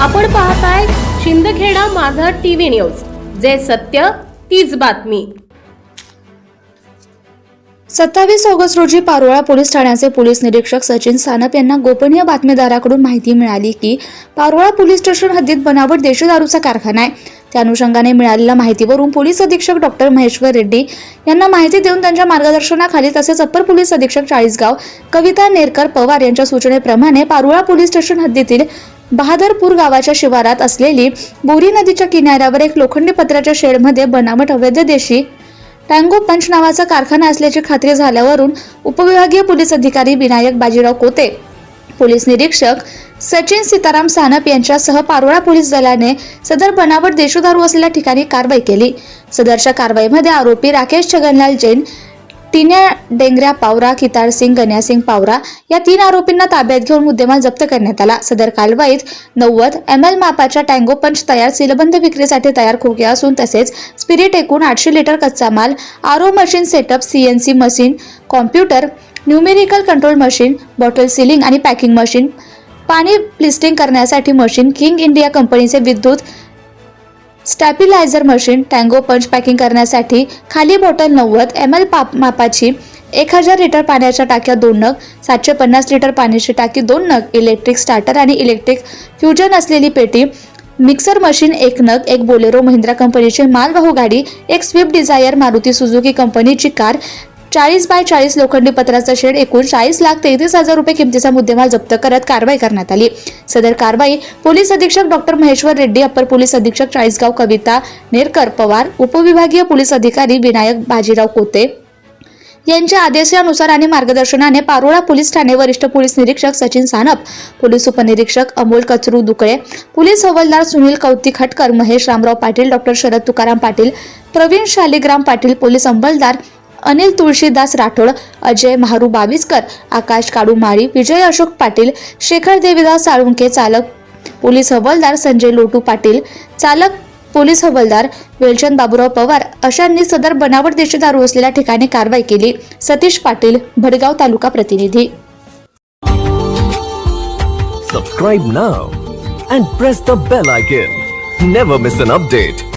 आपण पाहताय शिंदखेडा माझा टीव्ही न्यूज. जे सत्य तीच बातमी. सत्तावीस ऑगस्ट रोजी पारोळा पोलीस ठाण्याचे पोलीस निरीक्षक सचिन सानप यांना गोपनीय बातमीदाराकडून माहिती मिळाली की पारोळा पोलीस स्टेशन हद्दीत बनावट देशी दारूचा कारखाना आहे. त्या अनुषंगाने मिळालेल्या माहितीवरून पोलीस अधीक्षक डॉक्टर महेश्वर रेड्डी यांना माहिती देऊन त्यांच्या मार्गदर्शनाखाली तसेच अप्पर पोलीस अधीक्षक चाळीसगाव कविता नेरकर पवार यांच्या सूचनेप्रमाणे पारोळा पोलीस स्टेशन हद्दीतील बहादरपूर गावाच्या शिवारात असलेली बोरी नदीच्या किनाऱ्यावर एक लोखंडी पत्र्याच्या शेडमध्ये बनावट अवैध देशी टँगो पंच नावाचा कारखाना असल्याची खात्री झाल्यावरून उपविभागीय पोलीस अधिकारी विनायक बाजीराव कोते पोलीस निरीक्षक सचिन सीताराम सानप यांच्यासह पारोळा पोलीस दलाने सदर बनावट देशोदारू असलेल्या ठिकाणी कारवाई केली. सदरच्या कारवाईमध्ये आरोपी राकेश छगनलाल जैन टिन्या डेंगऱ्या पावरा कितारसिंग गण्यासिंग पावरा या तीन आरोपींना ताब्यात घेऊन मुद्देमाल जप्त करण्यात आला. सदर कालवाईत नव्वद एम एल मापाच्या टँगो पंच तयार सीलबंद विक्रीसाठी तयार खोके असून तसेच स्पिरिट एकूण आठशे लिटर कच्चा माल RO machine setup CNC machine computer numerical control machine bottle sealing आणि पॅकिंग मशीन पाणी प्लिस्टिंग करण्यासाठी मशीन किंग इंडिया कंपनीचे विद्युत stabiliser machine tango punch packing करण्यासाठी खाली बॉटल नव्वद एम एल मापाची एक हजार लिटर पाण्याच्या टाक्या दोन नग सातशे पन्नास लिटर पाण्याची टाकी दोन नग इलेक्ट्रिक स्टार्टर आणि इलेक्ट्रिक फ्युजन असलेली पेटी मिक्सर मशीन एक नग एक बोलेरो महिंद्रा कंपनीची मालवाहू गाडी एक स्विफ्ट डिझायर मारुती सुझुकी कंपनीची कार चाळीस बाय चाळीस लोखंडी पत्राचा शेड एकूण चाळीस लाख तेहतीस हजार रुपये किमतीचा मुद्देमाल जप्त करत कारवाई करण्यात आली. सदर कारवाई पोलीस अधीक्षक doctor Maheshwar Reddy upper police अधीक्षक चाळीसगाव कविता नेरकर पवार उपविभागीय पोलीस अधिकारी विनायक बाजीराव कोते यांच्या आदेशानुसार आणि मार्गदर्शनाने पारोळा पोलीस ठाणे वरिष्ठ पोलीस निरीक्षक सचिन सानप पोलीस उपनिरीक्षक अमोल कचरू दुकळे पोलीस हवालदार सुनील कौतिक हटकर महेश रामराव पाटील डॉक्टर शरद तुकाराम पाटील प्रवीण शालिग्राम पाटील पोलीस अंमलदार अनिल तुळशीदास राठोड अजय महारू बाविस्कर आकाश काडू माळी विजय अशोक पाटील शेखर देवीदास साळुंके चालक पोलीस हवालदार संजय लोटू पाटील चालक पोलीस हवालदार वेलचंद बाबूराव पवार अशांनी सदर बनावट देशी दारू असलेल्या ठिकाणी कारवाई केली. सतीश पाटील भडगाव तालुका प्रतिनिधी. Subscribe now and press the bell icon never miss an update